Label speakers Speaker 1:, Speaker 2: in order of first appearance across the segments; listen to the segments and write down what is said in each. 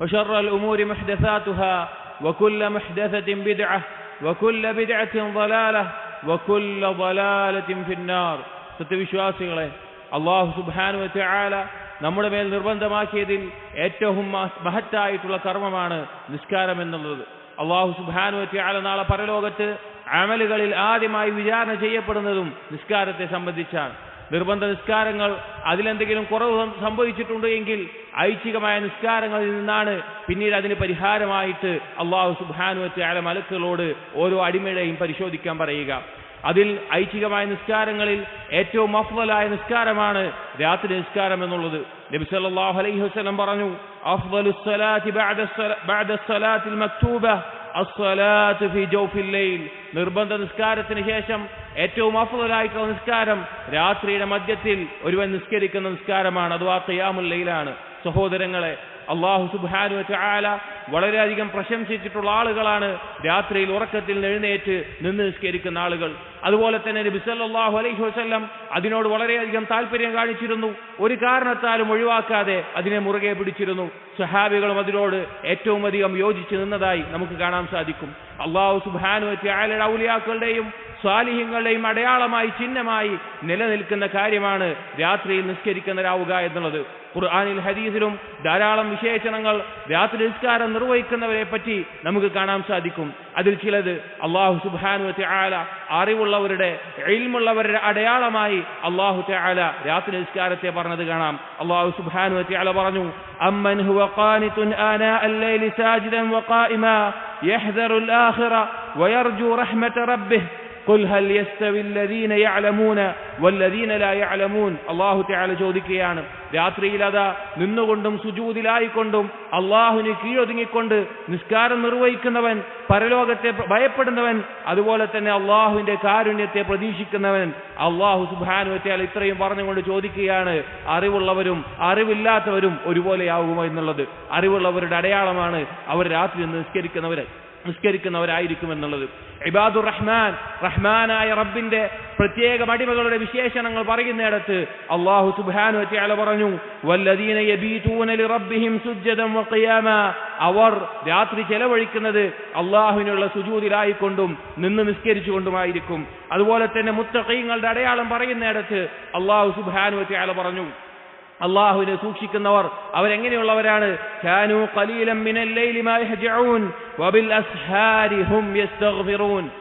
Speaker 1: وشر الأمور محدثاتها وكل محدثة بدعة وكل بدعة ضلالة وكل ضلالة في النار സത്യവിശ്വാസികളെ അള്ളാഹു സുബാനു ചാല നമ്മുടെ മേൽ നിർബന്ധമാക്കിയതിൽ ഏറ്റവും മഹത്തായിട്ടുള്ള കർമ്മമാണ് നിസ്കാരം എന്നുള്ളത് അള്ളാഹു സുബാനു ചാല നാളെ പരലോകത്ത് അമലുകളിൽ ആദ്യമായി വിചാരണ ചെയ്യപ്പെടുന്നതും നിസ്കാരത്തെ സംബന്ധിച്ചാണ് നിർബന്ധ നിസ്കാരങ്ങൾ അതിലെന്തെങ്കിലും കുറവ് സംഭവിച്ചിട്ടുണ്ട് എങ്കിൽ ഐച്ഛികമായ നിസ്കാരങ്ങളിൽ നിന്നാണ് പിന്നീട് അതിന് പരിഹാരമായിട്ട് അള്ളാഹു സുബാനുവത്തെ അല മലക്കുകളോട് ഓരോ അടിമയുടെയും പരിശോധിക്കാൻ പറയുക. അതിൽ ഐച്ഛികമായ നിസ്കാരങ്ങളിൽ ഏറ്റവും അഫ്വലായ നിസ്കാരമാണ് രാത്രി നിസ്കാരം എന്നുള്ളത്. നബി സല്ലല്ലാഹു അലൈഹി വസല്ലം പറഞ്ഞു അഫ്ദലുസ് സ്വലാത്തി ബഅദ സ്വലാത്തിൽ മക്തൂബ. നിർബന്ധ നിസ്കാരത്തിന് ശേഷം ഏറ്റവും അഫുതലായിട്ടുള്ള നിസ്കാരം രാത്രിയുടെ മധ്യത്തിൽ ഒരുവൻ നിസ്കരിക്കുന്ന നിസ്കാരമാണ്. അതുവാ ഖിയാമുൽ ലൈലാണ്. സഹോദരങ്ങളെ അള്ളാഹു സുബാനു ചാല വളരെയധികം പ്രശംസിച്ചിട്ടുള്ള ആളുകളാണ്. രാത്രിയിൽ ഉറക്കത്തിൽ എഴുന്നേറ്റ് നിന്ന് നിസ്കരിക്കുന്ന ആളുകൾ. അതുപോലെ തന്നെ നബി സല്ലല്ലാഹു അലൈഹി വസ്ല്ലം അതിനോട് വളരെയധികം താല്പര്യം കാണിച്ചിരുന്നു. ഒരു കാരണത്താലും ഒഴിവാക്കാതെ അതിനെ മുറുകെ പിടിച്ചിരുന്നു. സഹാബികളും അതിനോട് ഏറ്റവും അധികം യോജിച്ച് നിന്നതായി നമുക്ക് കാണാൻ സാധിക്കും. അള്ളാഹു സുബാനു ചാലയുടെ ഔലിയാക്കളുടെയും സ്വാലിഹ്യങ്ങളുടെയും അടയാളമായി ചിഹ്നമായി നിലനിൽക്കുന്ന കാര്യമാണ് രാത്രിയിൽ നിസ്കരിക്കുന്നവരാവുക എന്നുള്ളത്. ഖുർആാനിൽ ഹദീസിലും ധാരാളം വിശേഷണങ്ങൾ രാത്രി നിസ്കാരം നിർവഹിക്കുന്നവരെ പറ്റി നമുക്ക് കാണാൻ സാധിക്കും. അതിൽ ചിലത് അള്ളാഹു സുബാനു ത്യാല അറിവുള്ളവരുടെ എയിൽമുള്ളവരുടെ അടയാളമായി അള്ളാഹു ത്യാല രാത്രി നിസ്കാരത്തെ പറഞ്ഞത് കാണാം. അള്ളാഹു സുബാനു ത്യാല പറഞ്ഞു അമ്മൻ ഹുവ ഖാനിതുൻ ആനാ അല്ലൈലി സാജിദൻ വഖായിമ യഹ്ദറുൽ വയർജു റഹ്മത قل ഹൽ യസ്തവില്ലദീന യഅലമൂന വല്ലദീന ലാ യഅലമൂൻ അല്ലാഹു തആല ചോദിക്കുകയാണ്. രാത്രിയിൽ അതാ നിന്നുകൊണ്ടും സുജൂതിലായിക്കൊണ്ടും അള്ളാഹുന് കീഴൊതുങ്ങിക്കൊണ്ട് നിസ്കാരം നിർവഹിക്കുന്നവൻ പരലോകത്തെ ഭയപ്പെടുന്നവൻ അതുപോലെ തന്നെ അള്ളാഹുവിന്റെ കാരുണ്യത്തെ പ്രതീക്ഷിക്കുന്നവൻ അള്ളാഹു സുബാനുവറ്റാൽ ഇത്രയും പറഞ്ഞുകൊണ്ട് ചോദിക്കുകയാണ്. അറിവുള്ളവരും അറിവില്ലാത്തവരും ഒരുപോലെയാവുമോ എന്നുള്ളത് അറിവുള്ളവരുടെ അടയാളമാണ് അവർ രാത്രി നിസ്കരിക്കുന്നവരെ. നിസ്കരിക്കുന്നവരായിരിക്കും എന്നുള്ളത് ഇബാദുർ റഹ്മാൻ റഹ്മാനായ റബ്ബിന്റെ പ്രത്യേക അടിമകളുടെ വിശേഷണങ്ങൾ പറയുന്നിടത്ത് അള്ളാഹു സുബാനു വതആല പറഞ്ഞു അവർ രാത്രി ചെലവഴിക്കുന്നത് അള്ളാഹുവിനുള്ള സുജൂതിലായിക്കൊണ്ടും നിന്ന് നിസ്കരിച്ചുകൊണ്ടുമായിരിക്കും. അതുപോലെ തന്നെ മുത്തഖീങ്ങളുടെ അടയാളം പറയുന്നിടത്ത് അള്ളാഹു സുബാനു വതആല പറഞ്ഞു അള്ളാഹുവിനെ സൂക്ഷിക്കുന്നവർ അവരെങ്ങനെയുള്ളവരാണ്?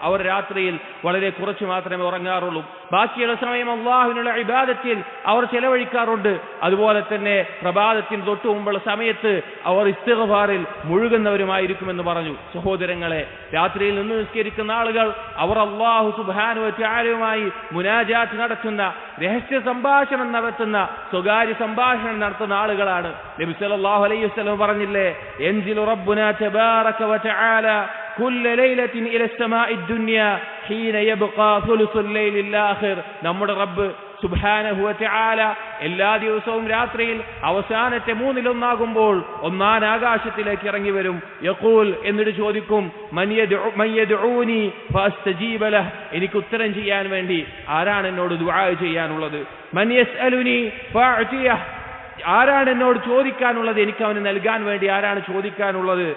Speaker 1: അവർ രാത്രിയിൽ വളരെ കുറച്ച് മാത്രമേ ഉറങ്ങാറുള്ളൂ. ബാക്കിയുള്ള സമയം അള്ളാഹുവിനുള്ള ഇബാദത്തിൽ അവർ ചെലവഴിക്കാറുണ്ട്. അതുപോലെ തന്നെ പ്രഭാതത്തിന് തൊട്ടു മുമ്പുള്ള സമയത്ത് അവർ ഇസ്തിഗ്ഫാറിൽ മുഴുകുന്നവരുമായിരിക്കുമെന്ന് പറഞ്ഞു. സഹോദരങ്ങളെ രാത്രിയിൽ നിന്ന് നിസ്കരിക്കുന്ന ആളുകൾ അവർ അള്ളാഹു സുബാനുമായി മുനാജാത്ത് നടത്തുന്ന രഹസ്യ സംഭാഷണം നടത്തുന്ന സ്വകാര്യ സംഭാഷണം നടത്തുന്ന ആളുകളാണ് നബി സല്ലല്ലാഹു അലൈഹി വസല്ലം പറഞ്ഞില്ലേ എൻജിലു റബ്ബുനാ തബാറക വതആല كل ليلة إلى السماء الدنيا حين يبقى ثلث الليل الآخر നമ്മുടെ റബ്ബ് സുബാനഹുവല എല്ലാ ദിവസവും രാത്രിയിൽ അവസാനത്തെ മൂന്നിലൊന്നാകുമ്പോൾ ഒന്നാൻ ആകാശത്തിലേക്ക് ഇറങ്ങി വരും യക്കൂൽ എന്നിട്ട് ചോദിക്കും. എനിക്ക് ഉത്തരം ചെയ്യാൻ വേണ്ടി ആരാണ് എന്നോട് ദുആ ചെയ്യാനുള്ളത്? മൻ ആരാണ് എന്നോട് ചോദിക്കാനുള്ളത് എനിക്ക് അവന് നൽകാൻ വേണ്ടി ആരാണ് ചോദിക്കാനുള്ളത്.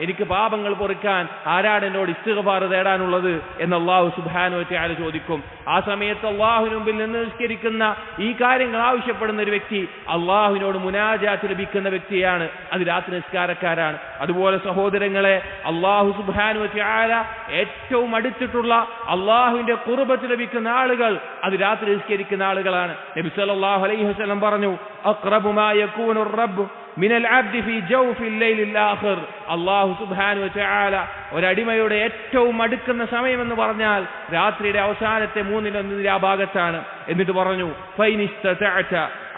Speaker 1: എനിക്ക് പാപങ്ങൾ പൊറിക്കാൻ ആരാണ് എന്നോട് ഇസ്തിഗ്ഫാർ തേടാനുള്ളത് എന്ന് അള്ളാഹു സുബ്ഹാനഹു വതആല ചോദിക്കും. ആ സമയത്ത് അള്ളാഹുവിന് നിന്ന് നിസ്കരിക്കുന്ന ഈ കാര്യങ്ങൾ ആവശ്യപ്പെടുന്ന ഒരു വ്യക്തി അള്ളാഹുവിനോട് മുനാജാത്ത് ലഭിക്കുന്ന വ്യക്തിയാണ്. അത് രാത്രി നിസ്കാരക്കാരാണ്. അതുപോലെ സഹോദരങ്ങളെ അള്ളാഹു സുബ്ഹാനഹു വതആല ഏറ്റവും അടുത്തിട്ടുള്ള അള്ളാഹുവിന്റെ കുർബത്ത് ലഭിക്കുന്ന ആളുകൾ അത് രാത്രി നിസ്കരിക്കുന്ന ആളുകളാണ്. സല്ലല്ലാഹു അലൈഹി വസല്ലം പറഞ്ഞു അഖ്റബു മാ യകൂനു റബ്ബ് മിനൽ അബ്ദി ഫീ ജൗഫിൽ ലൈലിൽ ആഖിർ അല്ലാഹു സുബ്ഹാനഹു വതആല ഒരടിമയുടെ ഏറ്റവും അടുക്കുന്ന സമയമെന്ന് പറഞ്ഞാൽ രാത്രിയുടെ അവസാനത്തെ മൂന്നിലൊന്നിന്റെ ആ ഭാഗത്താണ് എന്നിട്ട് പറഞ്ഞു ഫൈനിസ്തതഅത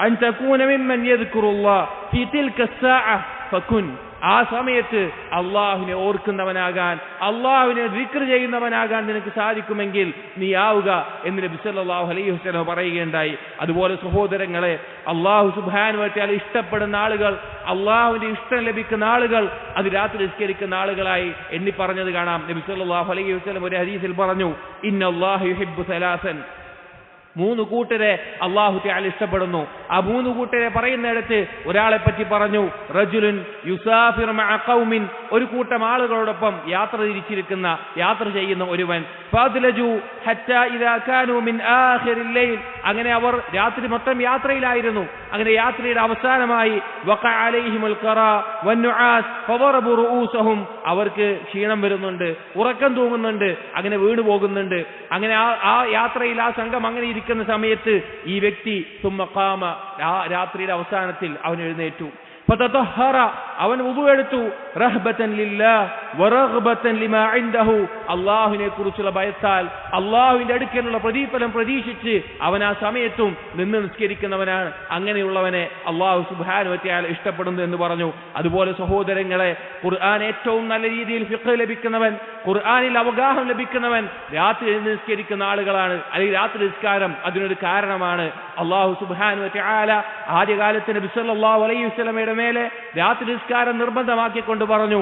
Speaker 1: അൻ തകൂന മിമ്മൻ യദ്കുറുല്ലാഹ് ഫീ തിൽക الساعة ഫകുൻ ആ സമയത്ത് അള്ളാഹുവിനെ ഓർക്കുന്നവനാകാൻ അള്ളാഹുവിനെ വിക്ര ചെയ്യുന്നവനാകാൻ നിനക്ക് സാധിക്കുമെങ്കിൽ നീ ആവുക എന്ന് നബി സല്ലല്ലാഹു അലൈഹി വസല്ലം പറയുകയുണ്ടായി. അതുപോലെ സഹോദരങ്ങളെ അള്ളാഹു സുബാനുവറ്റാൽ ഇഷ്ടപ്പെടുന്ന ആളുകൾ അള്ളാഹുവിന്റെ ഇഷ്ടം ലഭിക്കുന്ന ആളുകൾ അത് രാത്രി നിസ്കരിക്കുന്ന ആളുകളായി എണ്ണി പറഞ്ഞത് കാണാം. നബി സല്ലല്ലാഹു അലൈഹി വസല്ലം ഒരു ഹദീസിൽ പറഞ്ഞു ഇന്നല്ലാഹു യുഹിബ്ബു സലാസൻ. മൂന്ന് കൂട്ടരെ അള്ളാഹു ത്യാൽ ഇഷ്ടപ്പെടുന്നു. ആ മൂന്ന് കൂട്ടരെ പറയുന്നിടത്ത് ഒരാളെ പറ്റി പറഞ്ഞു റജുലുൻ യുസാഫിർ അക്കൗമിൻ ഒരു കൂട്ടം ആളുകളോടൊപ്പം യാത്ര തിരിച്ചിരിക്കുന്ന യാത്ര ചെയ്യുന്ന ഒരുവൻ അങ്ങനെ അവർ രാത്രി മൊത്തം യാത്രയിലായിരുന്നു. അങ്ങനെ യാത്രയുടെ അവസാനമായി അവർക്ക് ക്ഷീണം വരുന്നുണ്ട് ഉറക്കം തൂങ്ങുന്നുണ്ട് അങ്ങനെ വീണു പോകുന്നുണ്ട് അങ്ങനെ ആ യാത്രയിൽ ആ സംഘം അങ്ങനെ ഇരിക്കുന്ന സമയത്ത് ഈ വ്യക്തി തുമ്മക്കാമ രാത്രിയുടെ അവസാനത്തിൽ അവൻ എഴുന്നേറ്റു അവൻ ഇൻദഹു. അല്ലാഹുവിനെ കുറിച്ചുള്ള ഭയത്താൽ അല്ലാഹുവിന്റെ അടുക്കലുള്ള പ്രതിഫലം പ്രതീക്ഷിച്ച് അവൻ ആ സമയത്തും നിന്ന് നിസ്കരിക്കുന്നവനാണ്. അങ്ങനെയുള്ളവനെ അള്ളാഹു വതആല ഇഷ്ടപ്പെടുന്നു എന്ന് പറഞ്ഞു. അതുപോലെ സഹോദരങ്ങളെ ഖുർആൻ ഏറ്റവും നല്ല രീതിയിൽ ഫിഖ് ലഭിക്കുന്നവൻ ഖുർആനിൽ അവഗാഹം ലഭിക്കുന്നവൻ രാത്രി നിസ്കരിക്കുന്ന ആളുകളാണ്. അല്ലെങ്കിൽ രാത്രി നിസ്കാരം അതിനൊരു കാരണമാണ്. അള്ളാഹു സുബ്ഹാനഹു ആദ്യകാലത്തിന് സല്ലല്ലാഹു അലൈഹി വസല്ലമയുടെ മേലെ രാത്രി നിസ്കാരം നിർബന്ധമാക്കിക്കൊണ്ട് പറഞ്ഞു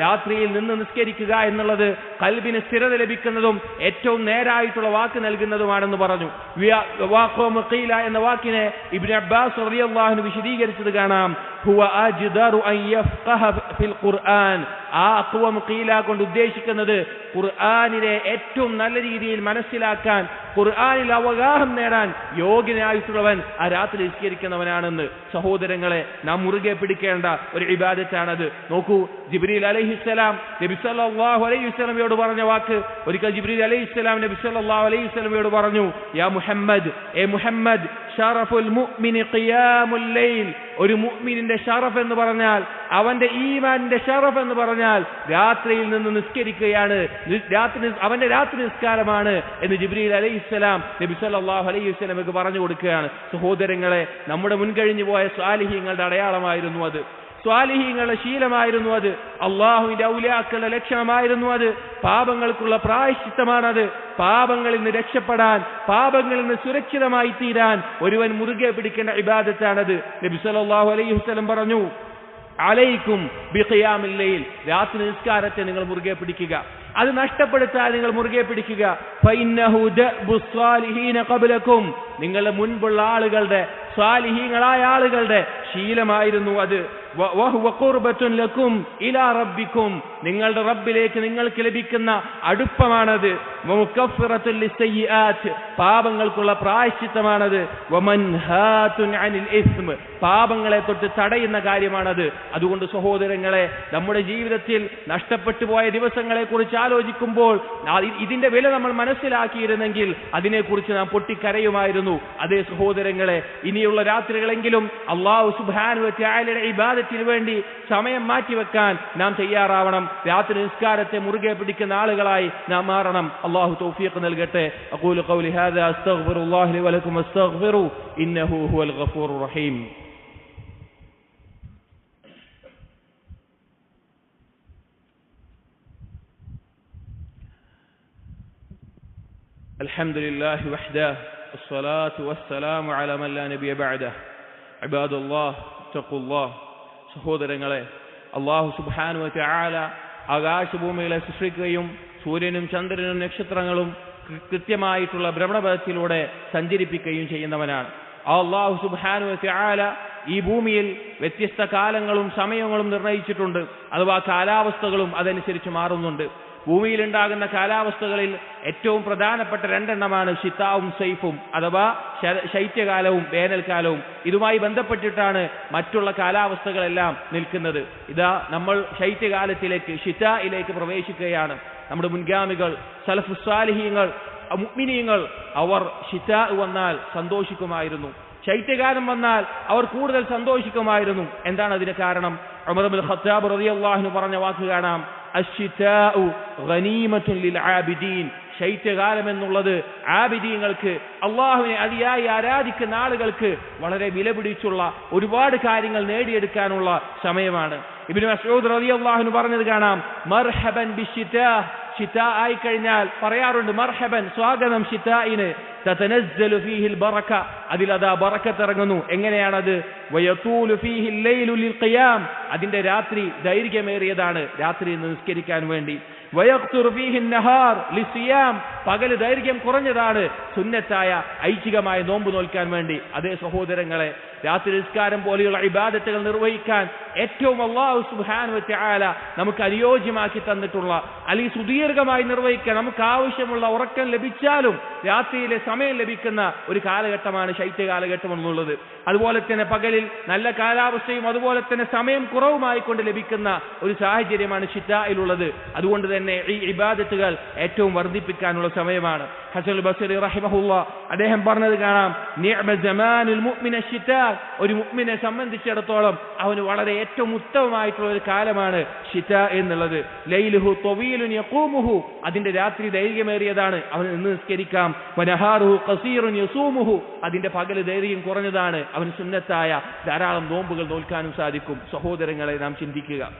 Speaker 1: രാത്രിയിൽ നിന്ന് നിസ്കരിക്കുക എന്നുള്ളത് കൽബിന് സ്ഥിരത ലഭിക്കുന്നതും ഏറ്റവും നേരായിട്ടുള്ള വാക്ക് നൽകുന്നതുമാണെന്ന് പറഞ്ഞു. എന്ന വാക്കിനെ ഇബിൻ അബ്ബാസ് വിശദീകരിച്ചത് കാണാം. ഹുവ അജ്ദറു അൻ യഫ്ഖഹ ഫിൽ ഖുർആൻ. ആ അഖ്വം ഖീല കൊണ്ട് ഉദ്ദേശിക്കുന്നത് ഖുർആനിലെ ഏറ്റവും നല്ല രീതിയിൽ മനസ്സിലാക്കാൻ ഖുർആനിൽ അവഗാഹം നേടാൻ യോഗ്യനായിട്ടുള്ളവൻ ആ രാത്രി നിസ്കരിക്കുന്നവനാണെന്ന്. സഹോദരങ്ങളെ നാം മുറുകെ പിടിക്കേണ്ട ഒരു ഇബാദത്താണത്. നോക്കൂ ജിബ്രീൽ അലൈഹിസ്സലാം നബി സല്ലല്ലാഹു അലൈഹി വസല്ലമയോട് പറഞ്ഞ വാക്ക്. ഒരിക്കൽ ജിബ്രീൽ അലൈഹിസ്സലാം നബി സല്ലല്ലാഹു അലൈഹി വസല്ലമയോട് പറഞ്ഞു യാ മുഹമ്മദ് എ മുഹമ്മദ് ഷറഫുൽ മുഅ്മിനി ഖിയാമുൽ ലൈൽ. ഒരു മുഅ്മിനിന്റെ ഷറഫ് എന്ന് പറഞ്ഞാൽ അവന്റെ ഈമാനിന്റെ ഷറഫ് എന്ന് പറഞ്ഞാൽ രാത്രിയിൽ നിന്ന് നിസ്കരിക്കുകയാണ്. രാത്രി അവന്റെ രാത്രി നിസ്കാരമാണ് എന്ന് ജിബ്രീൽ അലൈഹിസ്സലാം നബി സല്ലല്ലാഹു അലൈഹി വസല്ലമക്ക് പറഞ്ഞു കൊടുക്കുകയാണ്. സഹോദരങ്ങളെ നമ്മുടെ മുൻകഴിഞ്ഞു പോയ സ്വാലിഹീങ്ങളുടെ അടയാളമായിരുന്നു അത്. സ്വാലിഹീങ്ങളുടെ ശീലമായിരുന്നു അത്. അള്ളാഹുവിന്റെ ഔലിയാക്കളുടെ ലക്ഷണമായിരുന്നു അത്. പാപങ്ങൾക്കുള്ള പ്രായശ്ചിത്തമാണത്. പാപങ്ങളിൽ നിന്ന് രക്ഷപ്പെടാൻ പാപങ്ങളിൽ നിന്ന് സുരക്ഷിതമായി തീരാൻ ഒരുവൻ മുറുകെ പിടിക്കേണ്ട ഇബാദത്താണത്. നബി സല്ലല്ലാഹു അലൈഹി വസല്ലം പറഞ്ഞു അലൈക്കും ബിഖിയാമിൽ ലൈൽ. രാത്രി നിസ്കാരത്തെ നിങ്ങൾ മുറുകെ പിടിക്കുക. അത് നഷ്ടപ്പെടുത്താൻ നിങ്ങൾ മുറുകെ പിടിക്കുക. നിങ്ങളുടെ മുൻപുള്ള ആളുകളുടെ സ്വാലിഹീങ്ങളായ ആളുകളുടെ ശീലമായിരുന്നു അത്. ലക്കും ഇലാ റബ്ബിക്കും. നിങ്ങളുടെ റബ്ബിലേക്ക് നിങ്ങൾക്ക് ലഭിക്കുന്ന അടുപ്പമാണത്. പാപങ്ങൾക്കുള്ള പ്രായശ്ചിത്തമാണത്. പാപങ്ങളെ തൊട്ട് തടയുന്ന കാര്യമാണത്. അതുകൊണ്ട് സഹോദരങ്ങളെ നമ്മുടെ ജീവിതത്തിൽ നഷ്ടപ്പെട്ടു പോയ ദിവസങ്ങളെ കുറിച്ച് ആലോചിക്കുമ്പോൾ ഇതിന്റെ വില നമ്മൾ മനസ്സിലാക്കിയിരുന്നെങ്കിൽ അതിനെക്കുറിച്ച് നാം പൊട്ടിക്കരയുമായിരുന്നു. അതേ സഹോദരങ്ങളെ ഇനിയുള്ള രാത്രികളെങ്കിലും അള്ളാഹു സുബാനുവറ്റായാലയുടെ ഇബാദത്തിന് വേണ്ടി സമയം മാറ്റിവെക്കാൻ നാം തയ്യാറാവണം രാത്രി നിസ്കാരത്തെ മുറുകെ പിടിക്കുന്ന ആളുകളായി നാം മാറണം അള്ളാഹു തൗഫീഖ് നൽകട്ടെ അഖൂലു ഖൗലി ഹാദാ അസ്തഗ്ഫിറുല്ലാഹി ലി വലകും അസ്തഗ്ഫിറു ഇന്നഹു ഹുവൽ ഗഫൂറുർ റഹീം الحمد لله وحده والصلاة والسلام على من لا نبي بعده സഹോദരങ്ങളെ അള്ളാഹു സുബാനു ആല ആകാശഭൂമികളെ സൃഷ്ടിക്കുകയും സൂര്യനും ചന്ദ്രനും നക്ഷത്രങ്ങളും കൃത്യമായിട്ടുള്ള ഭ്രമണപഥത്തിലൂടെ സഞ്ചരിപ്പിക്കുകയും ചെയ്യുന്നവനാണ്. ആ അള്ളാഹു സുബാനു ആല ഈ ഭൂമിയിൽ വ്യത്യസ്ത കാലങ്ങളും സമയങ്ങളും നിർണയിച്ചിട്ടുണ്ട്. അഥവാ കാലാവസ്ഥകളും അതനുസരിച്ച് മാറുന്നുണ്ട്. ഭൂമിയിലുണ്ടാകുന്ന കാലാവസ്ഥകളിൽ ഏറ്റവും പ്രധാനപ്പെട്ട രണ്ടെണ്ണമാണ് ഷിത്താവും സൈഫും അഥവാ ശൈത്യകാലവും വേനൽക്കാലവും. ഇതുമായി ബന്ധപ്പെട്ടിട്ടാണ് മറ്റുള്ള കാലാവസ്ഥകളെല്ലാം നിൽക്കുന്നത്. ഇതാ നമ്മൾ ശൈത്യകാലത്തിലേക്ക് ഷിറ്റയിലേക്ക് പ്രവേശിക്കുകയാണ്. നമ്മുടെ മുൻഗാമികൾ സലഫുസാലിഹീങ്ങൾ മുഗ്മിനീയങ്ങൾ അവർ ഷിറ്റ വന്നാൽ സന്തോഷിക്കുമായിരുന്നു. ശൈത്യകാലം വന്നാൽ അവർ കൂടുതൽ സന്തോഷിക്കുമായിരുന്നു. എന്താണ് അതിന് കാരണം? ഉമർ ഖത്താബ് റളിയല്ലാഹു പറഞ്ഞ വാക്ക് കാണാം. ശൈത്യകാലം എന്നുള്ളത് ആബിദീങ്ങൾക്ക് അള്ളാഹുവിനെ അതിയായി ആരാധിക്കുന്ന ആളുകൾക്ക് വളരെ വിലപിടിച്ചുള്ള ഒരുപാട് കാര്യങ്ങൾ നേടിയെടുക്കാനുള്ള സമയമാണ്. ഇബ്നു മസ്ഊദ് റളിയല്ലാഹു പറഞ്ഞത് കാണാം മർഹബൻ ബിശ്ശിതാ ഷിത ആയി കഴിഞ്ഞാൽ പറയാറുണ്ട് മർഹബൻ സ്വാഗതം ഷിതായിന് തതനസ്സലു ഫീഹിൽ ബറക അതിലതാ ബറകത്ത് ഇറങ്ങുന്നു എങ്ങനെയാണത്? വയതൂലു ഫീഹിൽ ലൈലുൽ ലിൽ ഖിയാം. അതിന്റെ രാത്രി ദൈർഘ്യമേറിയതാണ് രാത്രി നിസ്കരിക്കാൻ വേണ്ടി. പകൽ ദൈർഘ്യം കുറഞ്ഞതാണ് സുന്നത്തായ ഐച്ഛികമായ നോമ്പ് നോൽക്കാൻ വേണ്ടി. അതേ സഹോദരങ്ങളെ രാത്രി നിസ്കാരം പോലെയുള്ള ഇബാദത്തുകൾ നിർവഹിക്കാൻ ഏറ്റവും അള്ളാഹു സുബ്ഹാനഹു വതആല നമുക്ക് അനുയോജ്യമാക്കി തന്നിട്ടുള്ള അല്ലെങ്കിൽ സുദീർഘമായി നിർവഹിക്കാൻ നമുക്ക് ആവശ്യമുള്ള ഉറക്കം ലഭിച്ചാലും രാത്രിയിലെ സമയം ലഭിക്കുന്ന ഒരു കാലഘട്ടമാണ് ശൈത്യ കാലഘട്ടം എന്നുള്ളത്. അതുപോലെ തന്നെ പകലിൽ നല്ല കാലാവസ്ഥയും അതുപോലെ തന്നെ സമയം കുറവുമായിക്കൊണ്ട് ലഭിക്കുന്ന ഒരു സാഹചര്യമാണ് ഷിറ്റായിലുള്ളത് അതുകൊണ്ട് തന്നെ ഈ ഇബാദത്തുകൾ ഏറ്റവും വർദ്ധിപ്പിക്കാനുള്ള സമയമാണ്. ഹസൽ ബസരി റഹിമഹുല്ല അദ്ദേഹം പറഞ്ഞത് കാണാം ജമാനുൽ ഒരു മുഅ്മിനെ സംബന്ധിച്ചിടത്തോളം അവന് വളരെ ഏറ്റവും ഉത്തമമായിട്ടുള്ള ഒരു കാലമാണ് ഷിറ്റ എന്നുള്ളത്. ലൈലുഹു തൊവീലുൻ യഖൂമുഹു. അതിന്റെ രാത്രി ദൈർഘ്യമേറിയതാണ് അവന് നിന്ന് നിസ്കരിക്കാം. വനഹാറുഹു ഖസീറുൻ യസൂമുഹു. അതിന്റെ പകൽ ദൈർഘ്യം കുറഞ്ഞതാണ് അവന് സുന്നത്തായ ധാരാളം നോമ്പുകൾ നോൽക്കാനും സാധിക്കും. സഹോദരങ്ങളെ നാം ചിന്തിക്കുക.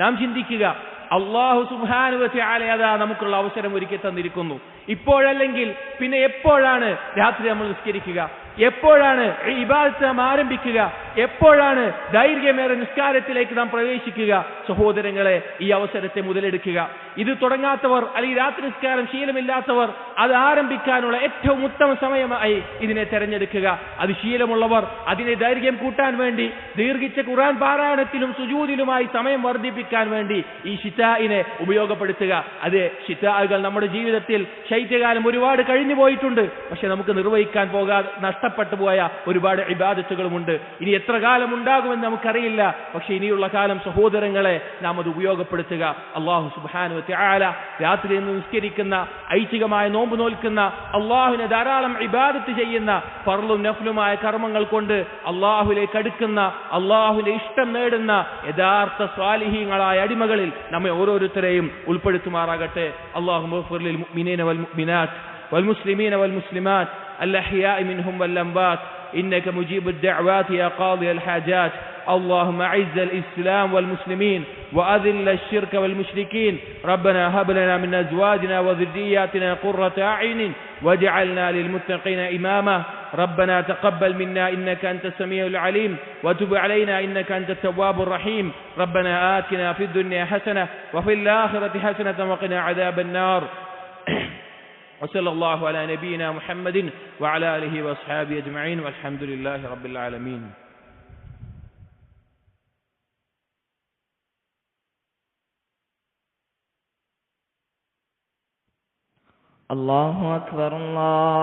Speaker 1: നാം ചിന്തിക്കുക അള്ളാഹു സുബാനുവത്തെ അതാ നമുക്കുള്ള അവസരം ഒരുക്കി തന്നിരിക്കുന്നു. ഇപ്പോഴല്ലെങ്കിൽ പിന്നെ എപ്പോഴാണ് രാത്രി നമ്മൾ നിസ്കരിക്കുക? എപ്പോഴാണ് ഇബാദത്ത് നാം ആരംഭിക്കുക? എപ്പോഴാണ് ദൈർഘ്യമേറെ നിസ്കാരത്തിലേക്ക് നാം പ്രവേശിക്കുക? സഹോദരങ്ങളെ ഈ അവസരത്തെ മുതലെടുക്കുക. ഇത് തുടങ്ങാത്തവർ അല്ലെങ്കിൽ രാത്രി നിസ്കാരം ശീലമില്ലാത്തവർ അത് ആരംഭിക്കാനുള്ള ഏറ്റവും ഉത്തമ സമയമായി ഇതിനെ തെരഞ്ഞെടുക്കുക. അത് ശീലമുള്ളവർ അതിനെ ദൈർഘ്യം കൂട്ടാൻ വേണ്ടി ദീർഘിച്ച ഖുറാൻ പാരായണത്തിലും സുജൂതിലുമായി സമയം വർദ്ധിപ്പിക്കാൻ വേണ്ടി ഈ ഷിറ്റായിനെ ഉപയോഗപ്പെടുത്തുക. അത് ഷിറ്റാകൾ നമ്മുടെ ജീവിതത്തിൽ ശൈത്യകാലം ഒരുപാട് കഴിഞ്ഞു പോയിട്ടുണ്ട്. പക്ഷെ നമുക്ക് നിർവഹിക്കാൻ പോകാതെ നഷ്ടപ്പെട്ടു പോയ ഒരുപാട് ഇബാദത്തുകളുമുണ്ട് ഇനി എത്ര കാലം ഉണ്ടാകുമെന്ന് നമുക്കറിയില്ല പക്ഷെ ഇനിയുള്ള കാലം സഹോദരങ്ങളെ നാം അത് ഉപയോഗപ്പെടുത്തുക അള്ളാഹു സുബാനു ത്യാല രാത്രി നിന്ന് നിസ്കരിക്കുന്ന ഐച്ഛികമായ നോമ്പ് നോൽക്കുന്ന അള്ളാഹുവിനെ ധാരാളം ഇബാദത്ത് ചെയ്യുന്ന പറലും നഫ്ലുമായ കർമ്മങ്ങൾ കൊണ്ട് അള്ളാഹുലേക്ക് അടുക്കുന്ന അള്ളാഹുവിന്റെ ഇഷ്ടം നേടുന്ന യഥാർത്ഥ സ്വാലിഹീങ്ങളായ അടിമകളിൽ നമ്മെ ഓരോരുത്തരെയും ഉൾപ്പെടുത്തുമാറാകട്ടെ അള്ളാഹു മുഅ്മിനീന വൽ മുഅ്മിനാത്ത് والمسلمين والمسلمات الأحياء منهم والأموات إنك مجيب الدعوات يا قاضي الحاجات. اللهم أعز الإسلام والمسلمين وأذل الشرك والمشركين. ربنا هب لنا من أزواجنا وذرياتنا قرة أعين واجعلنا للمتقين إماما. ربنا تقبل منا إنك أنت السميع العليم. وتب علينا إنك أنت التواب الرحيم. ربنا آتنا في الدنيا حسنة وفي الآخرة حسنة وقنا عذاب النار. وصلى الله على نبينا محمد وعلى آله وأصحابه أجمعين والحمد لله رب العالمين.
Speaker 2: الله أكبر الله